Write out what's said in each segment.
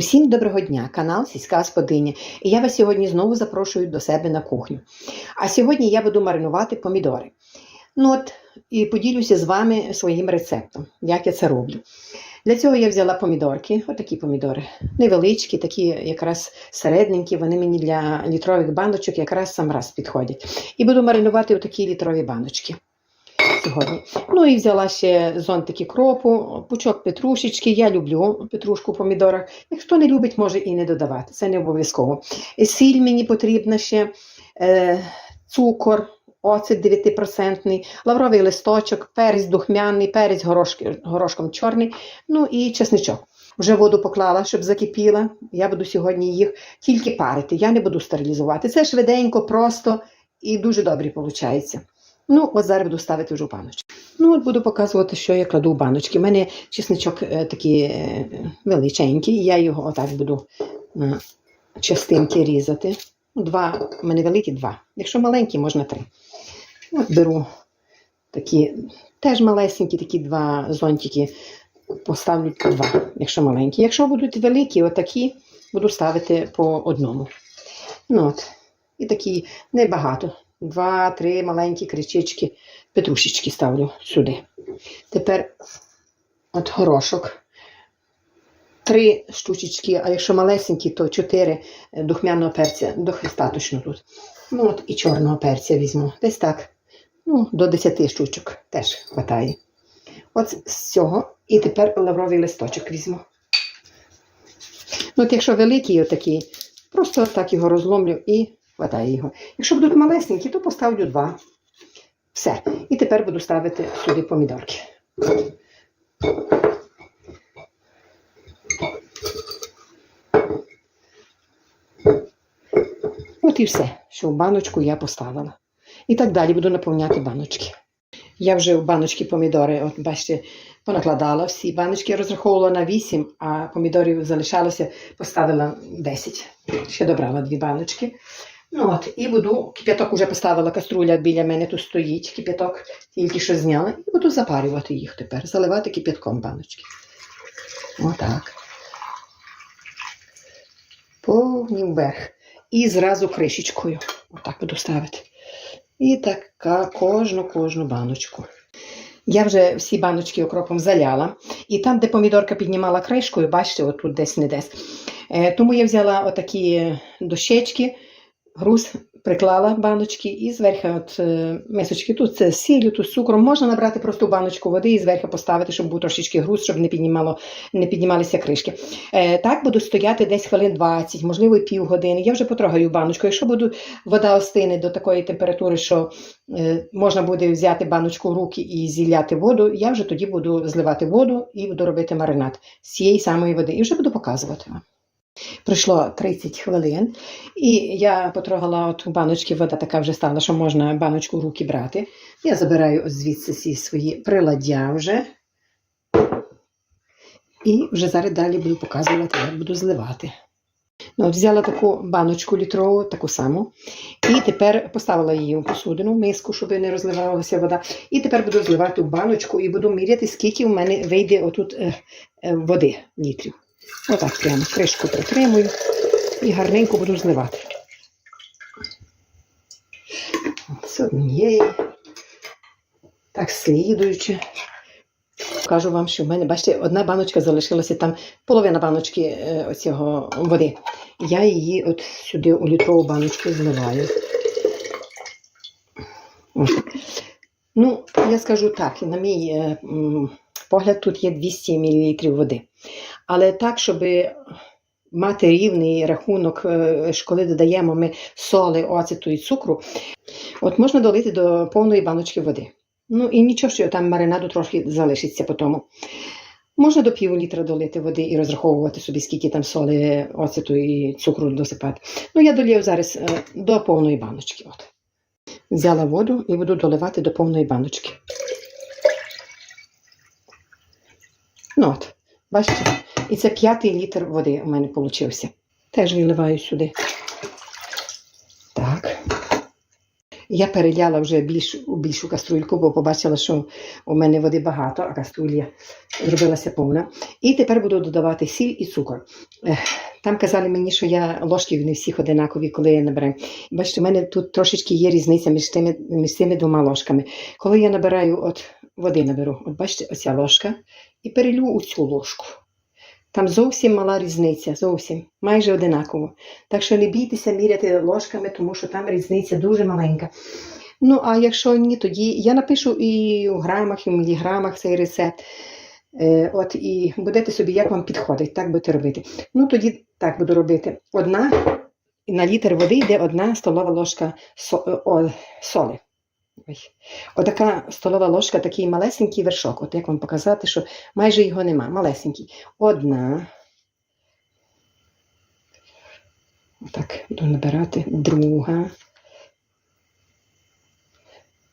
Усім доброго дня, канал Сільська Господиня. І я вас сьогодні знову запрошую до себе на кухню. А сьогодні я буду маринувати помідори. Ну от, і поділюся з вами своїм рецептом, як я це роблю. Для цього я взяла помідорки, отакі помідори, невеличкі, такі якраз середненькі, вони мені для літрових баночок якраз сам раз підходять. І буду маринувати отакі літрові баночки сьогодні. Ну і взяла ще зонтики кропу, пучок петрушечки. Я люблю петрушку в помідорах. Хто не любить, може і не додавати. Це не обов'язково. Сіль мені потрібна ще, е, цукор, оцет 9%, лавровий листочок, перець духмяний, перець горошки, горошком чорний, ну і чесничок. Вже воду поклала, щоб закипіла. Я буду сьогодні їх тільки парити. Я не буду стерилізувати. Це швиденько, просто і дуже добре виходить. Ну, от зараз буду ставити вже в баночки. Ну, от буду показувати, що я кладу в баночки. У мене чесничок е, такий е, величенький, я його отак буду на частинки різати. Ну, Два, у мене великі два. Якщо маленькі, можна три. От беру такі, теж малесенькі, такі два зонтики, поставлю по два, якщо маленькі. Якщо будуть великі, отакі, буду ставити по одному. Ну, от. І такі небагато. Два-три маленькі кричички, петрушечки ставлю сюди. Тепер от горошок. Три штучечки, а якщо малесенькі, то чотири духмяного перця до тут. Ну от і чорного перця візьму. Десь так. Ну, до 10 штучок теж вистачає. От з цього. І тепер лавровий листочок візьму. Ну, от якщо великий отакий, просто так його розломлю і хватає його. Якщо будуть малесенькі, то поставлю два. Все. І тепер буду ставити сюди помідорки. От і все, що в баночку я поставила. І так далі буду наповняти баночки. Я вже в баночки помідори, от бачите, понакладала всі. Баночки розраховувала на 8, а помідорів залишалося, поставила 10. Ще добрала дві баночки. От, і буду, кип'яток вже поставила каструля біля мене, тут стоїть кип'яток, тільки що зняла. І буду запарювати їх тепер, заливати кип'ятком баночки. Отак. Повні вверх. І зразу кришечкою. Отак буду ставити. І така кожну кожну баночку. Я вже всі баночки окропом заляла. І там, де помідорка піднімала кришкою, бачите, отут десь не десь. Тому я взяла отакі дощечки, груз приклала баночки і зверху от е, мисочки. Тут це сіллю, тут з цукром. Можна набрати просто баночку води і зверху поставити, щоб був трошечки груз, щоб не піднімало, не піднімалися кришки. Е, так буду стояти десь хвилин 20, можливо, і півгодини. Я вже потрогаю баночку. Якщо буду вода остине до такої температури, що е, можна буде взяти баночку в руки і зілляти воду, я вже тоді буду зливати воду і буду робити маринад з цієї самої води. І вже буду показувати вам. Пройшло 30 хвилин, і я потрогала от у баночки, вода така вже стала, що можна баночку в руки брати. Я забираю звідси всі свої приладдя вже. І вже зараз далі буду показувати, як буду зливати. Ну, от Взяла таку баночку літрову, таку саму. І тепер поставила її у посудину, миску, щоб не розливалася вода. І тепер буду зливати в баночку і буду міряти, скільки в мене вийде отут е, е, води літрів. Отак прямо кришку притримую і гарненько буду зливати. З однієї. Так, слідуючи. Кажу вам, що в мене, бачите, одна баночка залишилася там, половина баночки е, оцього води. Я її от сюди у літрову баночку зливаю. Ну, я скажу так, на мій е, погляд, тут є 200 мл води. Але так, щоб мати рівний рахунок, е, коли додаємо ми соли, оцету і цукру, от можна долити до повної баночки води. Ну і нічого, що там маринаду трохи залишиться по тому. Можна до пів літра долити води і розраховувати собі, скільки там соли, оцету і цукру досипати. Ну, я долію зараз е, до повної баночки. От. Взяла воду і буду доливати до повної баночки. Ну от, бачите? І це п'ятий літр води у мене вийшов. Теж виливаю сюди. Так. Я переляла вже більш, більшу каструльку, бо побачила, що у мене води багато, а каструлья зробилася повна. І тепер буду додавати сіль і цукор. Там казали мені, що я ложки не всіх одинакові, коли я набираю. Бачите, у мене тут трошечки є різниця між тими, між цими двома ложками. Коли я набираю от води наберу, от бачите, оця ложка, і перелю у цю ложку. Там зовсім мала різниця, зовсім, майже одинаково. Так що не бійтеся міряти ложками, тому що там різниця дуже маленька. Ну, а якщо ні, тоді я напишу і у грамах, і в міліграмах цей рецепт. Е, от і будете собі, як вам підходить, так будете робити. Ну, тоді так буду робити. Одна, на літр води йде одна столова ложка со, о, соли. Ой. Отака столова ложка, такий малесенький вершок. От як вам показати, що майже його нема. Малесенький. Одна. Отак буду набирати. Друга.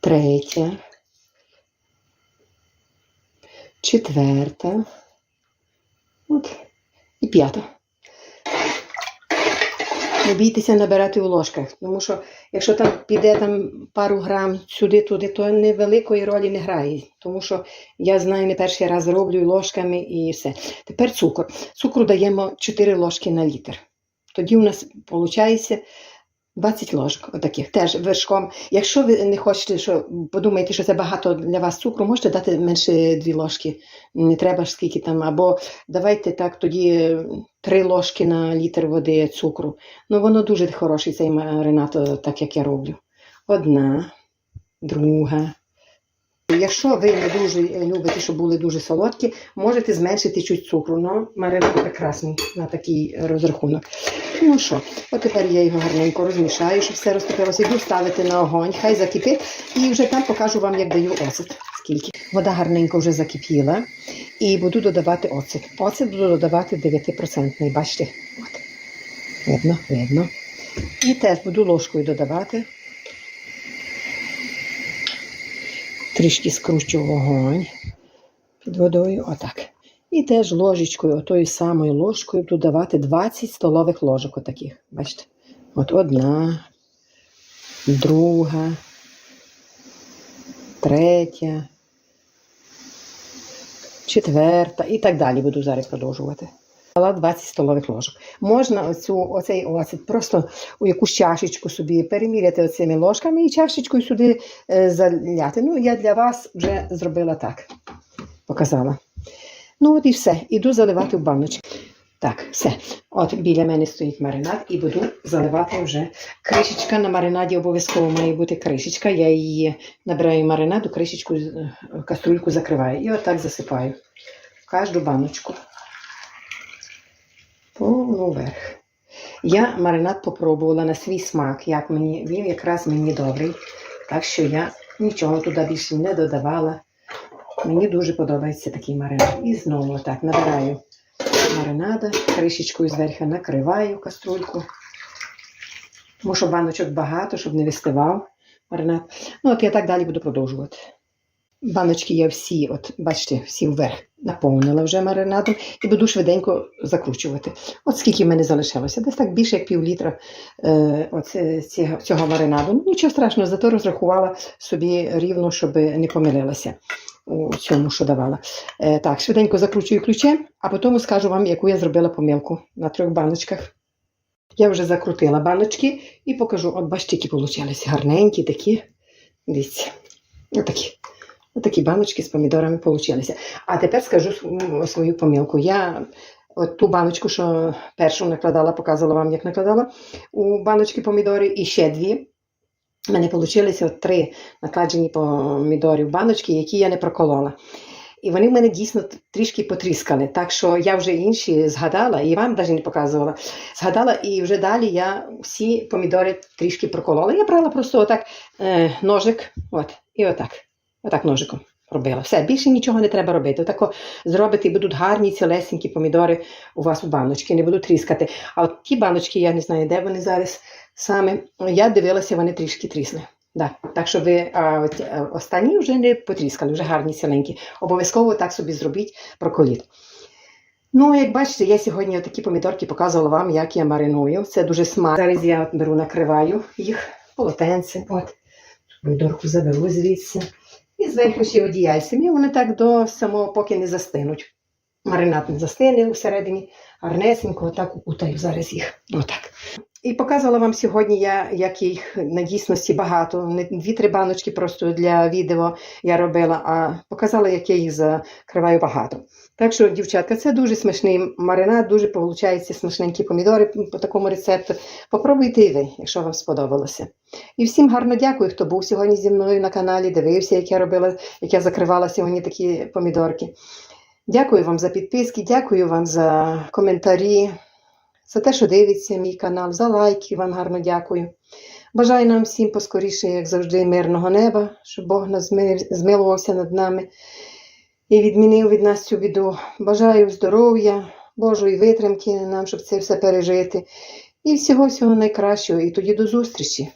Третя. Четверта. От. І п'ята. Не бійтеся набирати у ложках, тому що якщо там піде там пару грам сюди-туди, то невеликої ролі не грає. Тому що я знаю, не перший раз роблю ложками і все. Тепер цукор. Цукру даємо 4 ложки на літр. Тоді у нас виходить 20 ложок, отаких, теж вершком. Якщо ви не хочете, що подумаєте, що це багато для вас цукру, можете дати менше 2 ложки. Не треба ж скільки там, або давайте так тоді 3 ложки на літр води цукру. Ну, воно дуже хороший цей маринад, е, так як я роблю. Одна, друга. Якщо ви не дуже любите, щоб були дуже солодкі, можете зменшити чуть цукру. Ну, маринад прекрасний на такий розрахунок. Ну що, от тепер я його гарненько розмішаю, щоб все розтопилося. Йду ставити на огонь, хай закипить, і вже там покажу вам, як даю оцет. Скільки. Вода гарненько вже закипіла, і буду додавати оцет. Оцет буду додавати 9%. Бачите? От. Видно, видно. І теж буду ложкою додавати. Трішки скручу вогонь під водою. Отак. І теж ложечкою, отою самою ложкою буду давати 20 столових ложок отаких. Бачите? От одна, друга, третя, четверта і так далі буду зараз продовжувати. Дала 20 столових ложок. Можна оцю, оцей оцет просто у якусь чашечку собі переміряти оцими ложками і чашечкою сюди е, заляти. Ну, я для вас вже зробила так. Показала. Ну, от і все. Іду заливати в баночки. Так, все. От біля мене стоїть маринад і буду заливати вже кришечка. На маринаді обов'язково має бути кришечка. Я її набираю маринаду, кришечку, е, каструльку закриваю. І отак засипаю кожну баночку. Повну верх. Я маринад попробувала на свій смак, як мені, він якраз мені добрий. Так що я нічого туди більше не додавала. Мені дуже подобається такий маринад. І знову так набираю маринада, кришечкою зверху накриваю каструльку. Тому що баночок багато, щоб не вистивав маринад. Ну, от я так далі буду продовжувати. Баночки я всі, от бачите, всі вверх наповнила вже маринадом і буду швиденько закручувати. От скільки в мене залишилося, десь так більше як пів літра е, оце, цього, цього маринаду. Ну, нічого страшного, зато розрахувала собі рівно, щоб не помилилася у цьому, що давала. Е, так, швиденько закручую ключем, а потім скажу вам, яку я зробила помилку на трьох баночках. Я вже закрутила баночки і покажу. От бачите, получилися гарненькі такі. Дивіться. Отакі. Отакі баночки з помідорами получилися. А тепер скажу свою помилку. Я от ту баночку, що першу накладала, показувала вам, як накладала у баночки помідори, і ще дві. У мене вийшли три накладені помідорів баночки, які я не проколола. І вони в мене дійсно трішки потріскали. Так що я вже інші згадала, і вам навіть не показувала. Згадала, і вже далі я всі помідори трішки проколола. Я брала просто отак е, ножик, от, і отак. Отак ножиком робила. Все, більше нічого не треба робити. Отако зробити, і будуть гарні цілесенькі помідори у вас у баночки, не будуть тріскати. А от ті баночки, я не знаю, де вони зараз саме. Я дивилася, вони трішки трісли. Да. Так що ви а, от, останні вже не потріскали, вже гарні ціленькі. Обов'язково так собі зробіть, проколіть. Ну, як бачите, я сьогодні такі помідорки показувала вам, як я мариную. Це дуже смачно. Зараз я от беру, накриваю їх полотенцем. От. помідорку заберу звідси. І зверху ще одіяльцем. І вони так до самого, поки не застинуть. Маринад не застине всередині, гарнесенько, отак укутаю зараз їх. Отак. І показувала вам сьогодні я, як їх на дійсності багато. Не дві-три баночки просто для відео я робила, а показала, як я їх закриваю багато. Так що, дівчатка, це дуже смачний маринад, дуже виходить смачненькі помідори по такому рецепту. Попробуйте і ви, якщо вам сподобалося. І всім гарно дякую, хто був сьогодні зі мною на каналі, дивився, як я робила, як я закривала сьогодні такі помідорки. Дякую вам за підписки, дякую вам за коментарі, за те, що дивиться мій канал, за лайки. Вам гарно дякую. Бажаю нам всім поскоріше, як завжди, мирного неба, щоб Бог нас змилувався над нами і відмінив від нас цю біду. Бажаю здоров'я, Божої витримки нам, щоб це все пережити. І всього всього найкращого. І тоді до зустрічі.